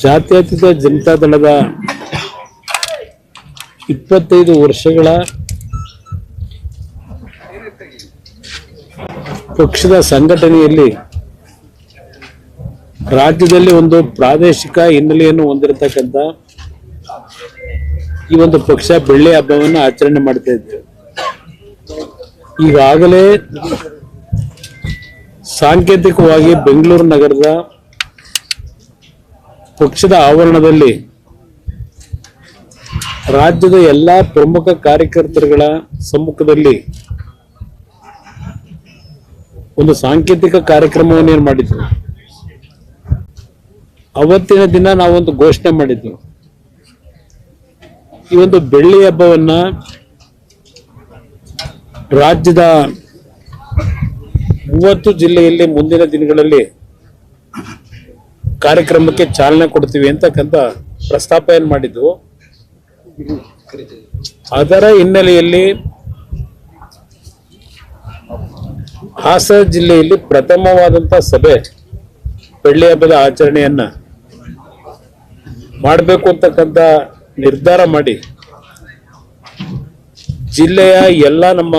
ಜಾತ್ಯತೀತ ಜನತಾ ದಳದ ಇಪ್ಪತ್ತೈದು ವರ್ಷಗಳ ಪಕ್ಷದ ಸಂಘಟನೆಯಲ್ಲಿ ರಾಜ್ಯದಲ್ಲಿ ಒಂದು ಪ್ರಾದೇಶಿಕ ಹಿನ್ನೆಲೆಯನ್ನು ಹೊಂದಿರತಕ್ಕಂಥ ಈ ಒಂದು ಪಕ್ಷ ಬೆಳ್ಳಿ ಹಬ್ಬವನ್ನು ಆಚರಣೆ ಮಾಡ್ತಾ ಇದ್ದೇವೆ ಈಗಾಗಲೇ ಸಾಂಕೇತಿಕವಾಗಿ ಬೆಂಗಳೂರು ನಗರದ ಪಕ್ಷದ ಆವರಣದಲ್ಲಿ ರಾಜ್ಯದ ಎಲ್ಲಾ ಪ್ರಮುಖ ಕಾರ್ಯಕರ್ತರುಗಳ ಸಮ್ಮುಖದಲ್ಲಿ ಒಂದು ಸಾಂಕೇತಿಕ ಕಾರ್ಯಕ್ರಮವನ್ನು ಏನ್ ಮಾಡಿದ್ವಿ ಅವತ್ತಿನ ದಿನ ನಾವೊಂದು ಘೋಷಣೆ ಮಾಡಿದ್ವಿ. ಈ ಒಂದು ಬೆಳ್ಳಿ ಹಬ್ಬವನ್ನ ರಾಜ್ಯದ ಮೂವತ್ತು ಜಿಲ್ಲೆಯಲ್ಲಿ ಮುಂದಿನ ದಿನಗಳಲ್ಲಿ ಕಾರ್ಯಕ್ರಮಕ್ಕೆ ಚಾಲನೆ ಕೊಡ್ತೀವಿ ಅಂತಕ್ಕಂಥ ಪ್ರಸ್ತಾಪ ಏನ್ ಮಾಡಿದ್ವು? ಅದರ ಹಿನ್ನೆಲೆಯಲ್ಲಿ ಹಾಸನ ಜಿಲ್ಲೆಯಲ್ಲಿ ಪ್ರಥಮವಾದಂತ ಸಭೆ ಬೆಳ್ಳಿ ಹಬ್ಬದ ಆಚರಣೆಯನ್ನ ಮಾಡಬೇಕು ಅಂತಕ್ಕಂಥ ನಿರ್ಧಾರ ಮಾಡಿ ಜಿಲ್ಲೆಯ ಎಲ್ಲ ನಮ್ಮ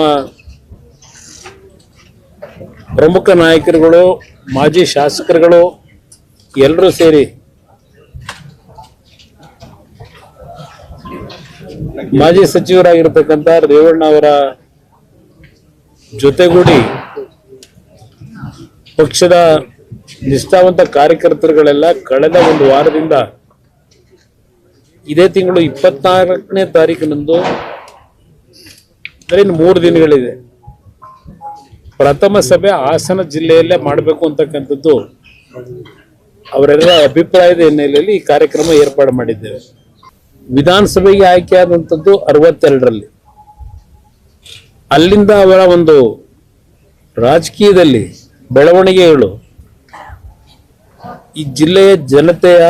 ಪ್ರಮುಖ ನಾಯಕರುಗಳು, ಮಾಜಿ ಶಾಸಕರುಗಳು ಎಲ್ಲರೂ ಸೇರಿ. ಮಾಜಿ ಸಚಿವರಾಗಿರ್ತಕ್ಕಂಥ ರೇವಣ್ಣ ಅವರ ಜೊತೆಗೂಡಿ ಪಕ್ಷದ ನಿಷ್ಠಾವಂತ ಕಾರ್ಯಕರ್ತರುಗಳೆಲ್ಲ ಕಳೆದ ಒಂದು ವಾರದಿಂದ ಇದೇ ತಿಂಗಳು ಇಪ್ಪತ್ನಾಲ್ಕನೇ ತಾರೀಕಿನಂದು ಅಂದ್ರೆ ಮೂರು ದಿನಗಳಿದೆ. ಪ್ರಥಮ ಸಭೆ ಹಾಸನ ಜಿಲ್ಲೆಯಲ್ಲೇ ಮಾಡಬೇಕು ಅಂತಕ್ಕಂಥದ್ದು ಅವರೆಲ್ಲ ಅಭಿಪ್ರಾಯದ ಹಿನ್ನೆಲೆಯಲ್ಲಿ ಈ ಕಾರ್ಯಕ್ರಮ ಏರ್ಪಾಡು ಮಾಡಿದ್ದೇವೆ. ವಿಧಾನಸಭೆಗೆ ಆಯ್ಕೆಯಾದಂಥದ್ದು ಅರವತ್ತೆರಡರಲ್ಲಿ. ಅಲ್ಲಿಂದ ಅವರ ಒಂದು ರಾಜಕೀಯದಲ್ಲಿ ಬೆಳವಣಿಗೆಗಳು ಈ ಜಿಲ್ಲೆಯ ಜನತೆಯ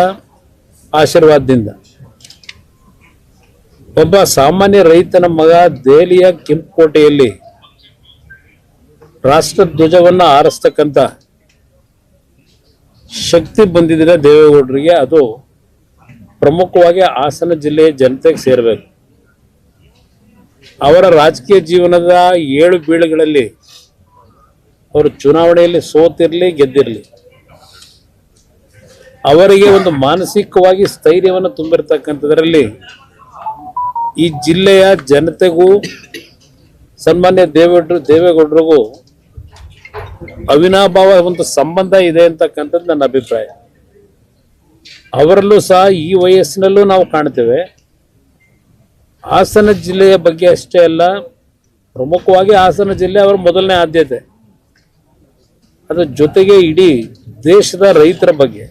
ಆಶೀರ್ವಾದದಿಂದ. ಒಬ್ಬ ಸಾಮಾನ್ಯ ರೈತನ ಮಗ ದೆಹಲಿಯ ಕೆಂಪುಕೋಟೆಯಲ್ಲಿ ರಾಷ್ಟ್ರ ಧ್ವಜವನ್ನ ಆರಿಸ್ತಕ್ಕಂಥ ಶಕ್ತಿ ಬಂದಿದ್ದರೆ ದೇವೇಗೌಡರಿಗೆ ಅದು ಪ್ರಮುಖವಾಗಿ ಹಾಸನ ಜಿಲ್ಲೆಯ ಜನತೆಗೆ ಸೇರಬೇಕು. ಅವರ ರಾಜಕೀಯ ಜೀವನದ ಏಳು ಬೀಳುಗಳಲ್ಲಿ ಅವರು ಚುನಾವಣೆಯಲ್ಲಿ ಸೋತಿರಲಿ, ಗೆದ್ದಿರಲಿ. ಅವರಿಗೆ ಒಂದು ಮಾನಸಿಕವಾಗಿ ಸ್ಥೈರ್ಯವನ್ನು ತುಂಬಿರ್ತಕ್ಕಂಥದ್ರಲ್ಲಿ ಈ ಜಿಲ್ಲೆಯ ಜನತೆಗೂ, ಸನ್ಮಾನ್ಯ ದೇವೇಗೌಡರು ದೇವೇಗೌಡರಿಗೂ ಅವಿನಾಭಾವ ಒಂದು ಸಂಬಂಧ ಇದೆ ಅಂತಕ್ಕಂಥದ್ದು ನನ್ನ ಅಭಿಪ್ರಾಯ. ಅವರಲ್ಲೂ ಸಹ ಈ ವಯಸ್ಸಿನಲ್ಲೂ ನಾವು ಕಾಣ್ತೇವೆ. ಹಾಸನ ಜಿಲ್ಲೆಯ ಬಗ್ಗೆ ಅಷ್ಟೇ ಅಲ್ಲ, ಪ್ರಮುಖವಾಗಿ ಹಾಸನ ಜಿಲ್ಲೆ ಅವರ ಮೊದಲನೇ ಆದ್ಯತೆ. ಅದರ ಜೊತೆಗೆ ಇಡೀ ದೇಶದ ರೈತರ ಬಗ್ಗೆ.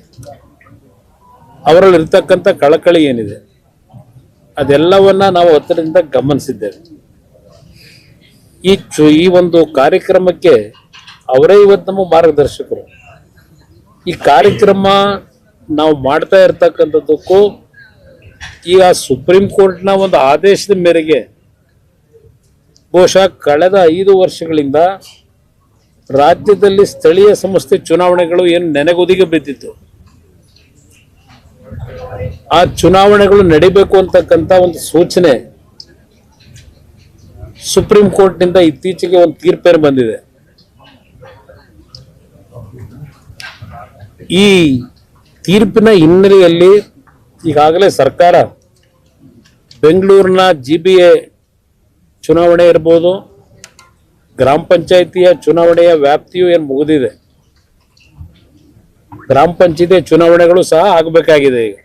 ಅವರಲ್ಲಿರ್ತಕ್ಕಂಥ ಕಳಕಳಿ ಏನಿದೆ, ಅದೆಲ್ಲವನ್ನ ನಾವು ಹತ್ತಿರದಿಂದ ಗಮನಿಸಿದ್ದೇವೆ. ಈ ಈ ಒಂದು ಕಾರ್ಯಕ್ರಮಕ್ಕೆ ಅವರೇ ಇವತ್ತು ನಮ್ಮ ಮಾರ್ಗದರ್ಶಕರು. ಈ ಕಾರ್ಯಕ್ರಮ ನಾವು ಮಾಡ್ತಾ ಇರ್ತಕ್ಕಂಥದ್ದಕ್ಕೂ ಈಗ ಸುಪ್ರೀಂ ಕೋರ್ಟ್ನ ಒಂದು ಆದೇಶದ ಮೇರೆಗೆ ಬಹುಶಃ ಕಳೆದ ಐದು ವರ್ಷಗಳಿಂದ ರಾಜ್ಯದಲ್ಲಿ ಸ್ಥಳೀಯ ಸಂಸ್ಥೆ ಚುನಾವಣೆಗಳು ಏನು ನೆನೆಗುದಿಗೆ ಬಿದ್ದಿತ್ತು. ಆ ಚುನಾವಣೆಗಳು ನಡಿಬೇಕು ಅಂತಕ್ಕಂಥ ಒಂದು ಸೂಚನೆ ಸುಪ್ರೀಂ ಕೋರ್ಟ್ನಿಂದ ಇತ್ತೀಚೆಗೆ ಒಂದು ತೀರ್ಪೇನು ಬಂದಿದೆ. ಈ ತೀರ್ಪಿನ ಹಿನ್ನೆಲೆಯಲ್ಲಿ ಈಗಾಗಲೇ ಸರ್ಕಾರ ಬೆಂಗಳೂರಿನ ಜಿ ಬಿ ಎ ಚುನಾವಣೆ ಇರ್ಬೋದು, ಗ್ರಾಮ ಪಂಚಾಯಿತಿಯ ಚುನಾವಣೆಯ ವ್ಯಾಪ್ತಿಯು ಏನು ಮುಗಿದಿದೆ. ಗ್ರಾಮ ಪಂಚಾಯತಿ ಚುನಾವಣೆಗಳು ಸಹ ಆಗಬೇಕಾಗಿದೆ ಈಗ.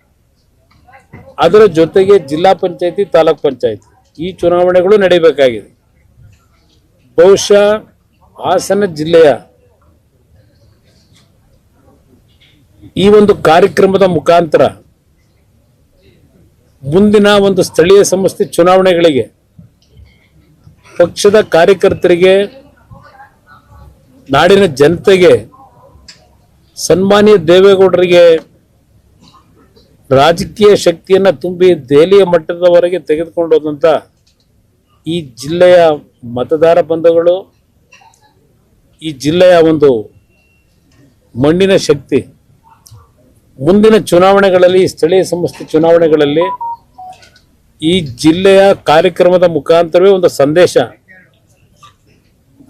ಅದರ ಜೊತೆಗೆ ಜಿಲ್ಲಾ ಪಂಚಾಯತಿ, ತಾಲೂಕ್ ಪಂಚಾಯತಿ ಈ ಚುನಾವಣೆಗಳು ನಡೀಬೇಕಾಗಿದೆ. ಬಹುಶಃ ಹಾಸನ ಜಿಲ್ಲೆಯ ಈ ಒಂದು ಕಾರ್ಯಕ್ರಮದ ಮುಖಾಂತರ ಮುಂದಿನ ಒಂದು ಸ್ಥಳೀಯ ಸಂಸ್ಥೆ ಚುನಾವಣೆಗಳಿಗೆ ಪಕ್ಷದ ಕಾರ್ಯಕರ್ತರಿಗೆ, ನಾಡಿನ ಜನತೆಗೆ, ಸನ್ಮಾನ್ಯ ದೇವೇಗೌಡರಿಗೆ, ರಾಜಕೀಯ ಶಕ್ತಿಯನ್ನು ತುಂಬಿ ದೆಹಲಿಯ ಮಟ್ಟದವರೆಗೆ ತೆಗೆದುಕೊಂಡು ಹೋದಂಥ ಈ ಜಿಲ್ಲೆಯ ಮತದಾರ ಬಂಧುಗಳು, ಈ ಜಿಲ್ಲೆಯ ಒಂದು ಮಣ್ಣಿನ ಶಕ್ತಿ ಮುಂದಿನ ಚುನಾವಣೆಗಳಲ್ಲಿ, ಸ್ಥಳೀಯ ಸಂಸ್ಥೆ ಚುನಾವಣೆಗಳಲ್ಲಿ ಈ ಜಿಲ್ಲೆಯ ಕಾರ್ಯಕ್ರಮದ ಮುಖಾಂತರವೇ ಒಂದು ಸಂದೇಶ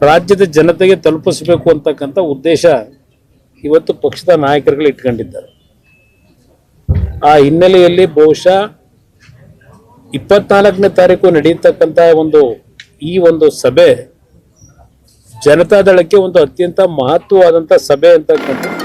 ರಾಜ್ಯದ ಜನತೆಗೆ ತಲುಪಿಸಬೇಕು ಅಂತಕ್ಕಂಥ ಉದ್ದೇಶ ಇವತ್ತು ಪಕ್ಷದ ನಾಯಕರುಗಳು ಇಟ್ಕೊಂಡಿದ್ದಾರೆ. ಆ ಹಿನ್ನೆಲೆಯಲ್ಲಿ ಬಹುಶಃ ಇಪ್ಪತ್ನಾಲ್ಕನೇ ತಾರೀಕು ನಡೆಯತಕ್ಕಂಥ ಒಂದು, ಈ ಒಂದು ಸಭೆ ಜನತಾದಳಕ್ಕೆ ಒಂದು ಅತ್ಯಂತ ಮಹತ್ವವಾದಂಥ ಸಭೆ ಅಂತಕ್ಕಂಥದ್ದು